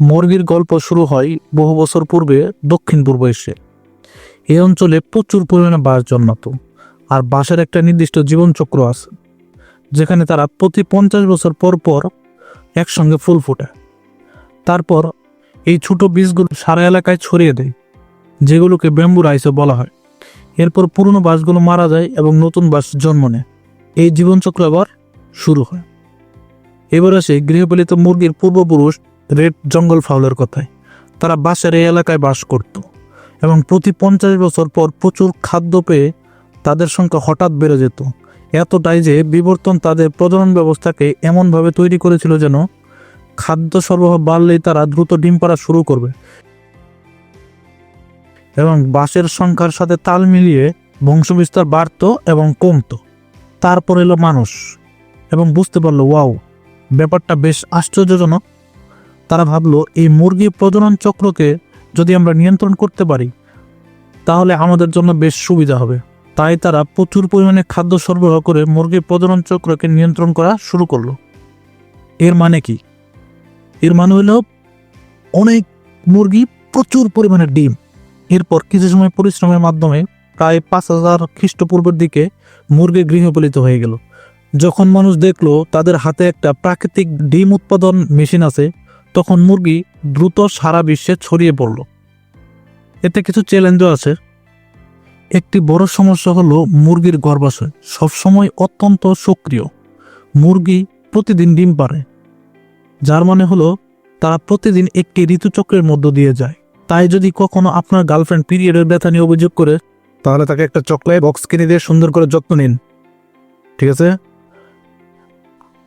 মুরগির গল্প শুরু হয় বহু বছর পূর্বে দক্ষিণ পূর্ব এসে এই অঞ্চলে প্রচুর পরিমাণে বাঁশ জন্মাতো, আর বাঁশের একটা নির্দিষ্ট জীবনচক্র আছে, যেখানে তারা প্রতি পঞ্চাশ বছর পর পর একসঙ্গে ফুল ফোটে। তারপর এই ছোট বীজগুলো সারা এলাকায় ছড়িয়ে দেয়, যেগুলোকে ব্যাম্বু রাইসও বলা হয়। এরপর পুরনো বাঁশগুলো মারা যায় এবং নতুন বাঁশ জন্ম নেয়। এই জীবনচক্র আবার শুরু হয়। এবার আসে গৃহপালিত মুরগির পূর্বপুরুষ রেড জঙ্গল ফাউলের কথায়। তারা বাসের এই এলাকায় বাস করত এবং প্রতি পঞ্চাশ বছর পর প্রচুর খাদ্য পেয়ে তাদের সংখ্যা হঠাৎ বেড়ে যেত। এতটাই যে বিবর্তন তাদের প্রজনন ব্যবস্থাকে এমনভাবে তৈরি করেছিল যেন খাদ্য সরবরাহ বাড়লেই তারা দ্রুত ডিম পাড়া শুরু করবে এবং বাসের সংখ্যার সাথে তাল মিলিয়ে বংশবিস্তার বাড়তো এবং কমতো। তারপর এলো মানুষ এবং বুঝতে পারল, ওয়াও, ব্যাপারটা বেশ আশ্চর্যজনক। তারা ভাবলো, এই মুরগি প্রজনন চক্রকে যদি আমরা নিয়ন্ত্রণ করতে পারি, তাহলে আমাদের জন্য বেশ সুবিধা হবে। তাই তারা প্রচুর পরিমাণে খাদ্য সরবরাহ করে মুরগির প্রজনন চক্রকে নিয়ন্ত্রণ করা শুরু করল। এর মানে কি? এর মানে হলো, অনেক মুরগি প্রচুর পরিমাণে ডিম। এরপর কিছু সময় পরিশ্রমের মাধ্যমে প্রায় পাঁচ হাজার খ্রিস্টপূর্বের দিকে মুরগি গৃহপালিত হয়ে গেল। যখন মানুষ দেখল তাদের হাতে একটা প্রাকৃতিক ডিম উৎপাদন মেশিন আছে তখন মুরগি দ্রুত সারা বিশ্বে ছড়িয়ে পড়ল। এতে কিছু চ্যালেঞ্জও আছে। একটি বড় সমস্যা হলো মুরগির গর্ভাশয় সবসময় অত্যন্ত সক্রিয়। মুরগি প্রতিদিন ডিম পারে যার মানে হলো তারা প্রতিদিন একটি ঋতুচক্রের মধ্য দিয়ে যায়। তাই যদি কখনো আপনার গার্লফ্রেন্ড পিরিয়ডের ব্যথা নিয়ে অভিযোগ করে, তাহলে তাকে একটা চকলেট বক্স কিনে দিয়ে সুন্দর করে যত্ন নিন। ঠিক আছে?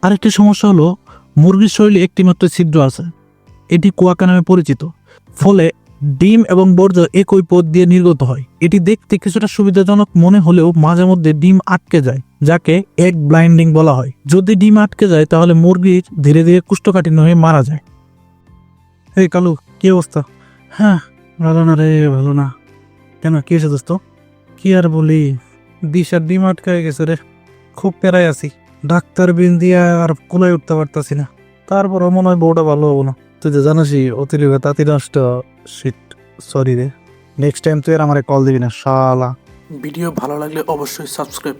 আরেকটি সমস্যা হলো মুরগির শরীরে একটি মাত্র ছিদ্র আছে। এটি কুয়াকা নামে পরিচিত। ফলে ডিম এবং বর্জ্য একই পথ দিয়ে নির্গত হয়। এটি দেখতে কিছুটা সুবিধাজনক মনে হলেও মাঝে মধ্যে ডিম আটকে যায়, যাকে এগ ব্লাইন্ডিং বলা হয়। যদি ডিম আটকে যায়, তাহলে মুরগির ধীরে ধীরে কুষ্ঠকাঠিন্য হয়ে মারা যায়। এই কালু, কি অবস্থা? হ্যাঁ ভালো না রে, ভালো না। কেন, কি হয়েছে দোস্ত? কি আর বলি? দিশার ডিম আটকে গেছে রে। খুব পেরাই আছি। ডাক্তার বিন দিয়া আর কুলাই উঠতে পারতাছি না। তারপরও মনে হয় বউটা ভালো হব না। তুই তো জানিসই অতিরিক্ত তাঁতি নষ্ট। শীত সরি রে। নেক্সট টাইম তুই আর আমার কল দিবি না, শালা। ভিডিও ভালো লাগলে অবশ্যই সাবস্ক্রাইব